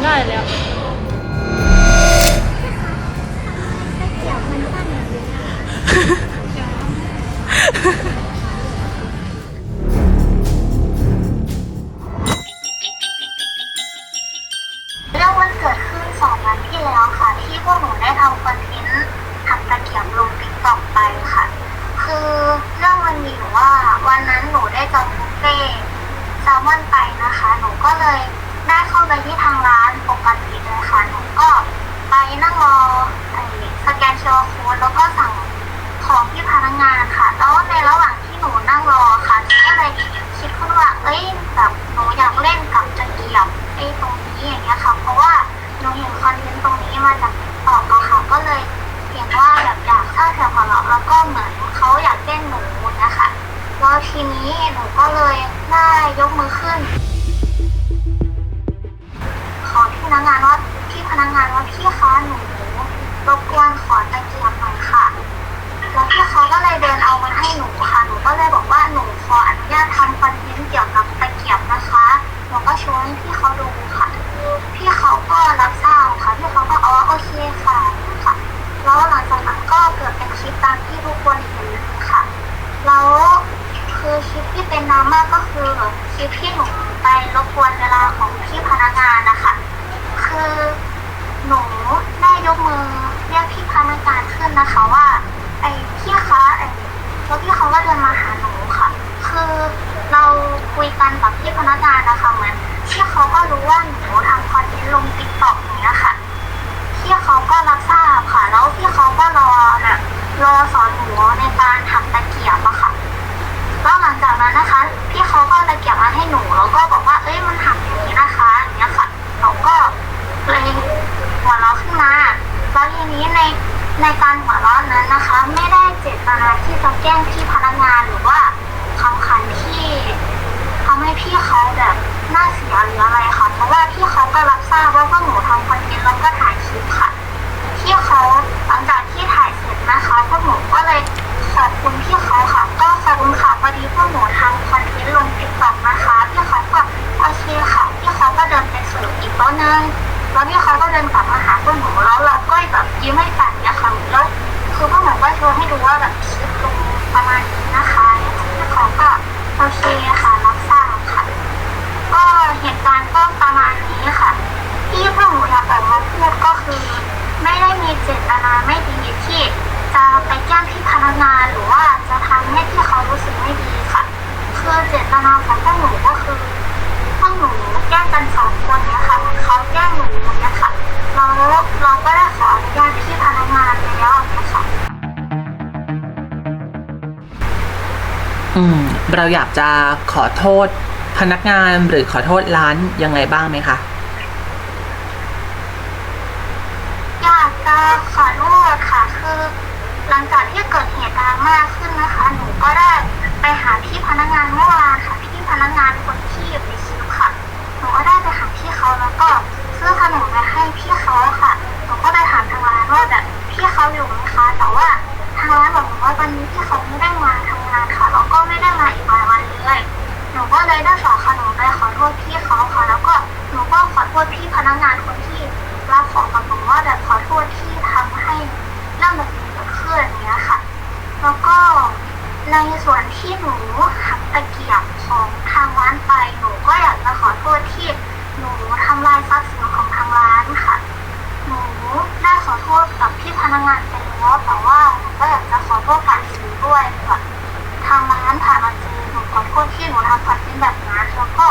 เรื่องมันเกิดขึ้นสองวันที่แล้วค่ะ ที่พวกหนูได้ทำคอนเทนทำตะเกียบลงติ๊กตอกไปค่ะ คือเรื่องมันมีอว่าวันนั้นหนูได้จองบุฟเฟ่แซลมอนไปนะคะ หนูก็เลยาไปที่ทางร้านปกติเลยค่ะหนูก็ไปนั่งรอสแกนเชอร์โค้ดแล้วก็สั่งของที่พนักงานค่ะ แล้วในระหว่างที่หนูนั่งรอค่ะหนูก็เลยคิดขึ้นว่าเอ้ยแบบหนูอยากเล่นกับจักรียบไอ้ตรงนี้อย่างเงี้ยค่ะ เพราะว่าหนูเห็นคอนเทนต์ตรงนี้มาจากต่อมาค่ะก็เลยเห็นว่าแบบอยากเข้าแถวของเราแล้วก็เหมือนเขาอยากเล่นหนูนะคะแล้วทีนี้หนูก็เลยได้ยกมือขึ้น ตามที่ทุกคนเห็นค่ะ แล้วคือคลิปที่เป็นดราม่าก็คือคลิปที่หนูไปรบกวนเวลาของพี่พนักงานนะคะ คือหนูได้ยกมือเรียกพี่พนักงานขึ้นนะคะว่า ทีนี้ในในการหัวเราะนั้นนะคะ ไม่ได้เจตนาที่จะแกล้งพี่พนักงานหรือว่าคำขันที่ทำให้พี่เขาแบบน้าเสียหรืออะไรค่ะ เพราะว่าพี่เขาก็รับทราบว่าพวกหนูทำคอนเทนต์แล้วก็ถ่ายคลิปค่ะ พี่เขาหลังจากที่ถ่ายเสร็จนะคะพวกหนูก็เลยขอบคุณพี่เขาค่ะ ก็ขอบคุณค่ะพอดีพวกหนูทำคอนเทนต์ลงติ๊กต็อกนะคะพี่เขาก็โอเคค่ะพี่เขาก็เดินไปสู่อีกโต๊ะนึง แล้วพี่เขาก็เดินกลับมาหาพวกหนูแล้วเราก็แบบยิ้มให้กันเนี่ยค่ะแล้วคือพวกหนูก็โชว์ให้ดูว่าแบบคลิปลงประมาณนี้นะคะพี่เขาก็โอเคค่ะรับทราบค่ะ ก็เหตุการณ์ก็ประมาณนี้ค่ะ ที่พวกหนูอยากออกมาพูดก็คือ ไม่ได้มีเจตนาไม่ดีที่จะไปแกล้งพี่พนักงานหรือว่าจะทำให้พี่เขารู้สึกไม่ดีค่ะ คือเจตนาของพวกหนูก็คือ พวกหนูแกล้งกันสองคนเนี้ยค่ะเขาแกล้งหนูอย่างเนี้ยค่ะเราเราก็ได้ขออนุญาตพี่พนักงานแล้วนะคะอืมเราอยากจะขอโทษพนักงานหรือขอโทษร้านยังไงบ้างไหมคะ อยากจะขอโทษค่ะคือ หลังจากที่เกิดเหตุดราม่าขึ้นนะคะ หนูก็ได้ ไปหาพี่พนักงานเมื่อวานค่ะ พี่พนักงานคนที่อยู่ในคลิปค่ะ หนูก็ได้ไปหาพี่ ของทางร้านไป หนูก็อยากจะขอโทษที่หนูทำลายทรัพย์สินของทางร้านค่ะ หนูได้ขอโทษกับพี่พนักงานไปแล้วแต่ว่าหนูก็อยากจะขอโทษผ่านสื่อด้วยค่ะทางร้านผ่านมาเจอหนูขอโทษที่หนูทำคอนเทนต์แบบนั้นแล้วก็